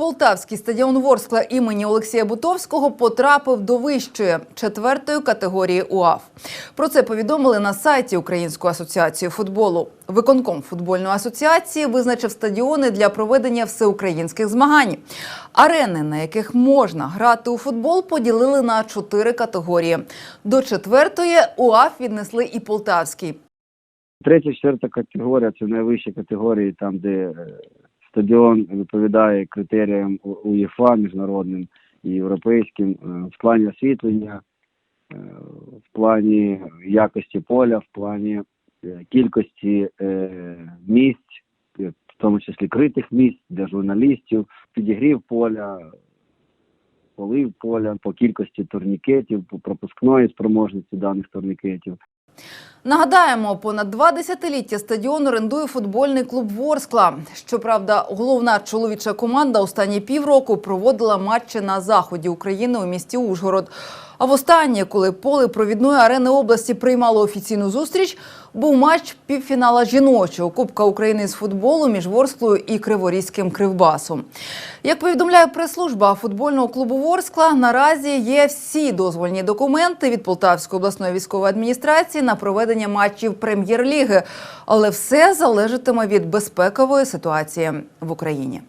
Полтавський стадіон Ворскла імені Олексія Бутовського потрапив до вищої четвертої категорії УАФ. Про це повідомили на сайті Української асоціації футболу. Виконком футбольної асоціації визначив стадіони для проведення всеукраїнських змагань. Арени, на яких можна грати у футбол, поділили на чотири категорії. До четвертої УАФ віднесли і Полтавський. Третя, четверта категорія це найвищі категорії, там, де е, стадіон відповідає критеріям УЄФА міжнародним і європейським е, в плані освітлення, е, в плані якості поля, в плані е, кількості місць, в тому числі критих місць для журналістів, підігрів поля, полив поля, по кількості турнікетів, по пропускної спроможності даних турнікетів. Нагадаємо, понад два десятиліття стадіон орендує футбольний клуб Ворскла. Щоправда, головна чоловіча команда останні півроку проводила матчі на заході України у місті Ужгород. А востаннє, коли поле провідної арени області приймало офіційну зустріч, був матч півфінала жіночого Кубка України з футболу між Ворсклою і Криворізьким Кривбасом. Як повідомляє прес-служба футбольного клубу Ворскла, наразі є всі дозвольні документи від Полтавської обласної військової адміністрації на проведення матчів прем'єр-ліги, але все залежатиме від безпекової ситуації в Україні.